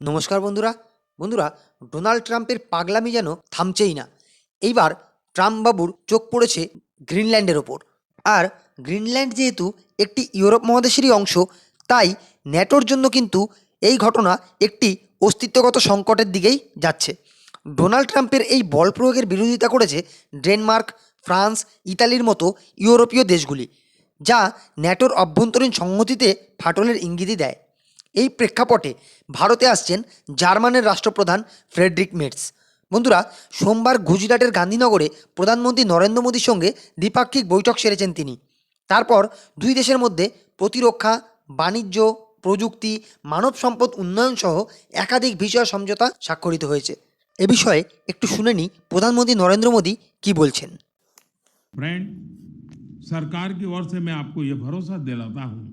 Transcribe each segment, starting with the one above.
নমস্কার বন্ধুরা। বন্ধুরা, ডোনাল্ড ট্রাম্পের পাগলামি যেন থামছেই না। এইবার ট্রাম্প বাবুর চোখ পড়েছে গ্রিনল্যান্ডের ওপর। আর গ্রিনল্যান্ড যেহেতু একটি ইউরোপ মহাদেশেরই অংশ, তাই ন্যাটোর জন্য কিন্তু এই ঘটনা একটি অস্তিত্বগত সংকটের দিকেই যাচ্ছে। ডোনাল্ড ট্রাম্পের এই বল প্রয়োগের বিরোধিতা করেছে ডেনমার্ক, ফ্রান্স, ইতালির মতো ইউরোপীয় দেশগুলি, যা ন্যাটোর অভ্যন্তরীণ সংহতিতে ফাটলের ইঙ্গিতই দেয়। এই প্রেক্ষাপটে ভারতে আসছেন জার্মানের রাষ্ট্রপ্রধান ফ্রেডরিক মেটস বন্ধুরা সোমবার গুজরাটের গান্ধীনগরে প্রধানমন্ত্রী নরেন্দ্র মোদীর সঙ্গে দ্বিপাক্ষিক বৈঠক সেরেছেন তিনি তারপর দুই দেশের মধ্যে প্রতিরক্ষা বাণিজ্য প্রযুক্তি মানব সম্পদ উন্নয়ন সহ একাধিক বিষয় সমঝোতা স্বাক্ষরিত হয়েছে এ বিষয়ে একটু শুনে নিই প্রধানমন্ত্রী নরেন্দ্র মোদী কি বলছেন फ्रेंड सरकार की ओर से मैं आपको ये भरोसा दिलाता हूं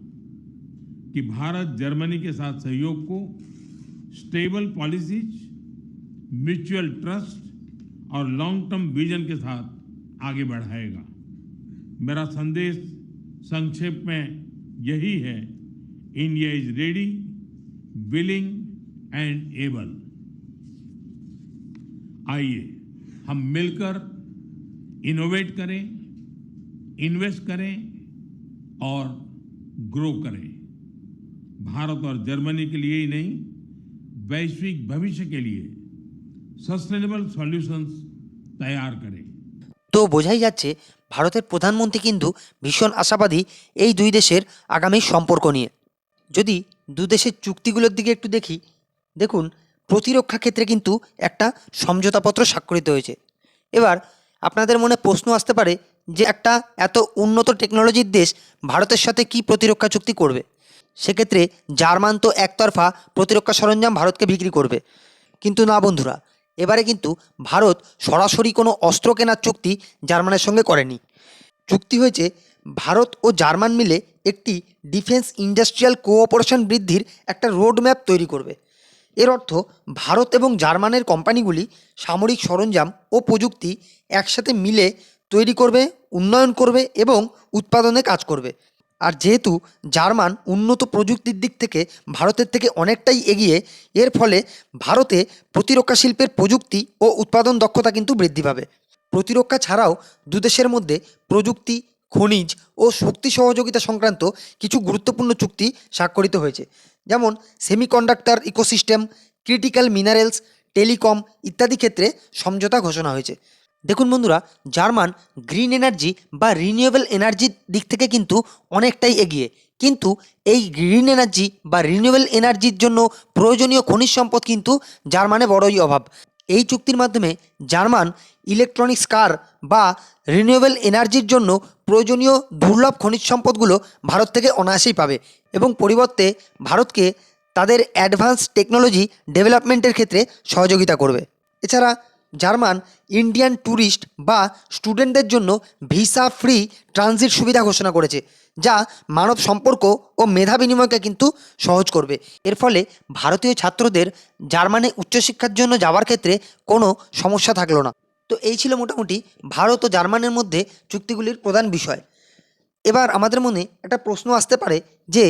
कि भारत जर्मनी के साथ सहयोग को स्टेबल पॉलिसीज़, म्यूचुअल ट्रस्ट और लॉन्ग टर्म विजन के साथ आगे बढ़ाएगा। मेरा संदेश संक्षेप में यही है India is ready willing and able आइए, हम मिलकर इनोवेट करें इन्वेस्ट करें और ग्रो करें। भारत और जर्मनी के लिए ही नहीं वैश्विक भविष्य के लिए सस्टेनेबल सॉल्यूशंस तैयार करें তো বোঝাই যাচ্ছে ভারতের প্রধানমন্ত্রী কিন্তু ভীষণ আশাবাদী এই দুই দেশের আগামী সম্পর্ক নিয়ে যদি দু দেশের চুক্তিগুলোর দিকে একটু দেখি দেখুন প্রতিরক্ষা ক্ষেত্রে কিন্তু একটা সমঝোতাপত্র স্বাক্ষরিত হয়েছে এবার আপনাদের মনে প্রশ্ন আসতে পারে যে একটা এত উন্নত টেকনোলজির দেশ ভারতের সাথে কি প্রতিরক্ষা চুক্তি করবে সেক্ষেত্রে জার্মান তো একতরফা প্রতিরক্ষা সরঞ্জাম ভারতকে বিক্রি করবে। কিন্তু না বন্ধুরা, এবারে কিন্তু ভারত সরাসরি কোনো অস্ত্র কেনার চুক্তি জার্মানের সঙ্গে করেনি। চুক্তি হয়েছে, ভারত ও জার্মান মিলে একটি ডিফেন্স ইন্ডাস্ট্রিয়াল কোঅপারেশন বৃদ্ধির একটা রোডম্যাপ তৈরি করবে। এর অর্থ ভারত এবং জার্মানের কোম্পানিগুলি সামরিক সরঞ্জাম ও প্রযুক্তি একসাথে মিলে তৈরি করবে, উন্নয়ন করবে এবং উৎপাদনে কাজ করবে। আর যেহেতু জার্মান উন্নত প্রযুক্তির দিক থেকে ভারতের থেকে অনেকটাই এগিয়ে, এর ফলে ভারতে প্রতিরক্ষা শিল্পের প্রযুক্তি ও উৎপাদন দক্ষতা কিন্তু বৃদ্ধি পাবে। প্রতিরক্ষা ছাড়াও দুদেশের মধ্যে প্রযুক্তি, খনিজ ও শক্তি সহযোগিতা সংক্রান্ত কিছু গুরুত্বপূর্ণ চুক্তি স্বাক্ষরিত হয়েছে। যেমন semiconductor ecosystem, critical minerals, telecom ইত্যাদি ক্ষেত্রে সমঝোতা ঘোষণা হয়েছে। দেখুন বন্ধুরা, জার্মান গ্রিন এনার্জি বা রিনিউয়েবল এনার্জির দিক থেকে কিন্তু অনেকটাই এগিয়ে। কিন্তু এই গ্রিন এনার্জি বা রিনিউয়েবল এনার্জির জন্য প্রয়োজনীয় খনিজ সম্পদ কিন্তু জার্মানে বড়ই অভাব। এই চুক্তির মাধ্যমে জার্মান ইলেকট্রনিক্স কার বা রিনিউয়েবল এনার্জির জন্য প্রয়োজনীয় দুর্লভ খনিজ সম্পদগুলো ভারত থেকে অনায়াসেই পাবে এবং পরিবর্তে ভারতকে তাদের অ্যাডভান্স টেকনোলজি ডেভেলপমেন্টের ক্ষেত্রে সহযোগিতা করবে। এছাড়া জার্মান, ইন্ডিয়ান ট্যুরিস্ট বা স্টুডেন্টদের জন্য ভিসা ফ্রি ট্রানজিট সুবিধা ঘোষণা করেছে, যা মানব সম্পর্ক ও মেধা বিনিময়কে কিন্তু সহজ করবে। এর ফলে ভারতীয় ছাত্রদের জার্মানে উচ্চশিক্ষার জন্য যাওয়ার ক্ষেত্রে কোনো সমস্যা থাকল না। তো এই ছিল মোটামুটি ভারত ও জার্মানের মধ্যে চুক্তিগুলির প্রধান বিষয়। এবার আমাদের মনে একটা প্রশ্ন আসতে পারে যে,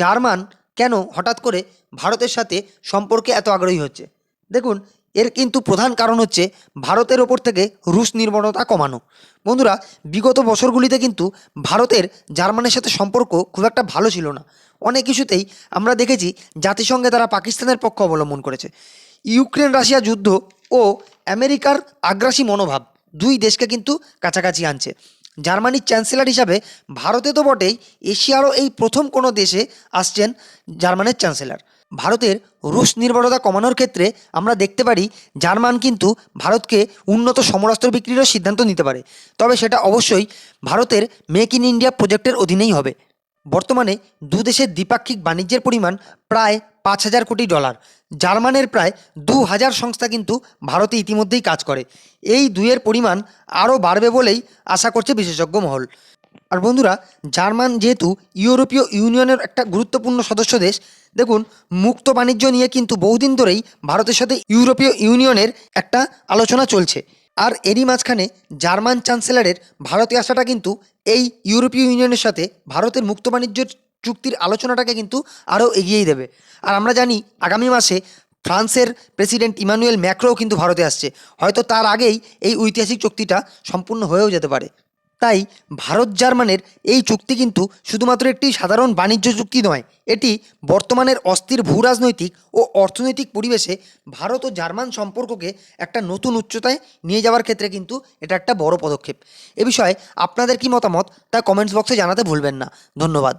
জার্মান কেন হঠাৎ করে ভারতের সাথে সম্পর্কে এত আগ্রহী হচ্ছে? দেখুন এর কিন্তু প্রধান কারণ হচ্ছে ভারতের ওপর থেকে রুশ নির্ভরতা কমানো। বন্ধুরা, বিগত বছরগুলিতে কিন্তু ভারতের জার্মানের সাথে সম্পর্ক খুব একটা ভালো ছিল না। অনেক কিছুতেই আমরা দেখেছি জাতিসংঘে তারা পাকিস্তানের পক্ষ অবলম্বন করেছে। ইউক্রেন রাশিয়া যুদ্ধ ও আমেরিকার আগ্রাসী মনোভাব দুই দেশকে কিন্তু কাছাকাছি আনছে। জার্মানির চ্যান্সেলর হিসাবে ভারতে তো বটেই এশিয়ারও এই প্রথম কোনো দেশে আসছেন জার্মানের চ্যান্সেলর। ভারতের রুশ নির্ভরতা কমানোর ক্ষেত্রে আমরা দেখতে পারি জার্মান কিন্তু ভারতকে উন্নত সমরাস্ত্র বিক্রিরও সিদ্ধান্ত নিতে পারে। তবে সেটা অবশ্যই ভারতের মেক ইন ইন্ডিয়া প্রজেক্টের অধীনেই হবে। বর্তমানে দু দেশের দ্বিপাক্ষিক বাণিজ্যের পরিমাণ প্রায় পাঁচ হাজার কোটি ডলার। জার্মানের প্রায় দু হাজার সংস্থা কিন্তু ভারতে ইতিমধ্যেই কাজ করে। এই দুইয়ের পরিমাণ আরও বাড়বে বলেই আশা করছে বিশেষজ্ঞ মহল। আর বন্ধুরা, জার্মান যেহেতু ইউরোপীয় ইউনিয়নের একটা গুরুত্বপূর্ণ সদস্য দেশ, দেখুন, মুক্ত বাণিজ্য নিয়ে কিন্তু বহুদিন ধরেই ভারতের সাথে ইউরোপীয় ইউনিয়নের একটা আলোচনা চলছে। আর এরই মাঝখানে জার্মান চ্যান্সেলরের ভারতে আসাটা কিন্তু এই ইউরোপীয় ইউনিয়নের সাথে ভারতের মুক্ত বাণিজ্য চুক্তির আলোচনাটাকে কিন্তু আরও এগিয়েই দেবে। আর আমরা জানি, আগামী মাসে ফ্রান্সের প্রেসিডেন্ট ইমানুয়েল ম্যাক্রোও কিন্তু ভারতে আসছে। হয়তো তার আগেই এই ঐতিহাসিক চুক্তিটা সম্পূর্ণ হয়েও যেতে পারে। তাই ভারত জার্মানের এই চুক্তি কিন্তু শুধুমাত্র একটি সাধারণ বাণিজ্য চুক্তি নয়, এটি বর্তমানের অস্থির ভূরাজনৈতিক ও অর্থনৈতিক পরিবেশে ভারত ও জার্মান সম্পর্ককে একটা নতুন উচ্চতায় নিয়ে যাওয়ার ক্ষেত্রে কিন্তু এটা একটা বড় পদক্ষেপ। এ বিষয়ে আপনাদের কি মতামত তা কমেন্টস বক্সে জানাতে ভুলবেন না। ধন্যবাদ।